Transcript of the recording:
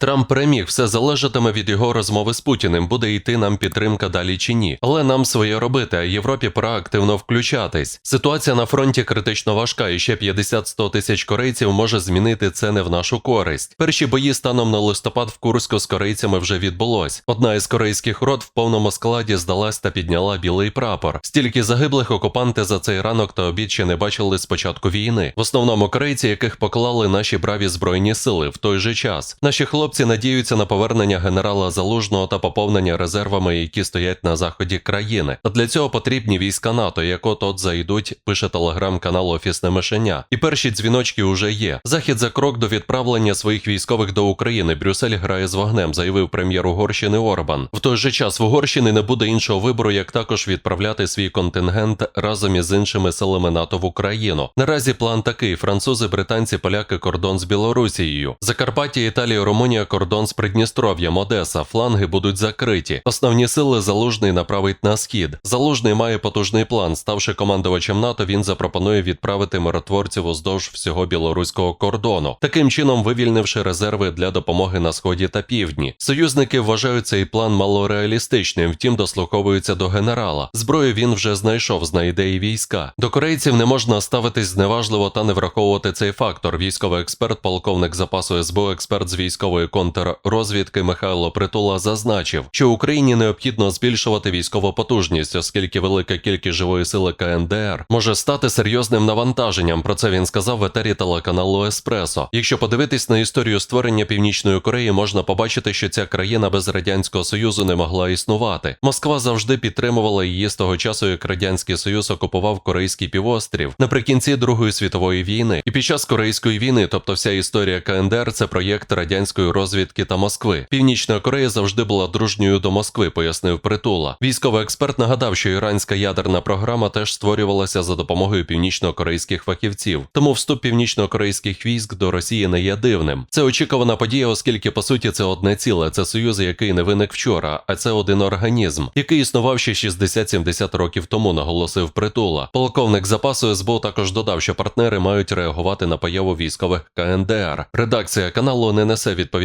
Трамп переміг, все залежатиме від його розмови з Путіним, буде йти нам підтримка далі чи ні. Але нам своє робити, а Європі пора активно включатись. Ситуація на фронті критично важка, і ще 50-100 тисяч корейців може змінити це не в нашу користь. Перші бої станом на листопад в Курську з корейцями вже відбулось. Одна із корейських рот в повному складі здалась та підняла білий прапор. Стільки загиблих окупанти за цей ранок та обід ще не бачили з початку війни. В основному корейці, яких поклали наші браві збройні сили в той же час. Наші хлопці надіються на повернення генерала Залужного та поповнення резервами, які стоять на заході країни. А для цього потрібні війська НАТО, як от от зайдуть, пише телеграм-канал Офісне Мишеня. І перші дзвіночки уже є. Захід за крок до відправлення своїх військових до України. Брюссель грає з вогнем, заявив прем'єр Угорщини Орбан. В той же час в Угорщини не буде іншого вибору, як також відправляти свій контингент разом із іншими силами НАТО в Україну. Наразі план такий: французи, британці, поляки, кордон з Білорусією, Закарпаття, Італія, Румунія, кордон з Придністров'ям, Одеса, фланги будуть закриті. Основні сили залужний направить на схід. Залужний має потужний план. Ставши командувачем НАТО, він запропонує відправити миротворців уздовж всього білоруського кордону, таким чином вивільнивши резерви для допомоги на сході та півдні. Союзники вважають цей план малореалістичним, втім дослуховуються до генерала. Зброю він вже знайшов, знайде і війська. До корейців не можна ставитись зневажливо та не враховувати цей фактор. Військовий експерт, полковник запасу СБУ, експерт з військової контррозвідки Михайло Притула зазначив, що Україні необхідно збільшувати військову потужність, оскільки велика кількість живої сили КНДР може стати серйозним навантаженням. Про це він сказав в етері телеканалу Еспресо. Якщо подивитись на історію створення Північної Кореї, можна побачити, що ця країна без радянського союзу не могла існувати. Москва завжди підтримувала її з того часу, як радянський союз окупував корейський півострів наприкінці Другої світової війни. І під час Корейської війни, тобто вся історія КНДР, це проєкт радянської розвідки та Москви. Північна Корея завжди була дружньою до Москви, пояснив Притула. Військовий експерт нагадав, що іранська ядерна програма теж створювалася за допомогою північно-корейських фахівців. Тому вступ північно-корейських військ до Росії не є дивним. Це очікувана подія, оскільки по суті це одне ціле. Це союз, який не виник вчора, а це один організм, який існував ще 60-70 років тому, наголосив Притула. Полковник запасу СБУ також додав, що партнери мають реагувати на появу військових КНДР. Редакція каналу не несе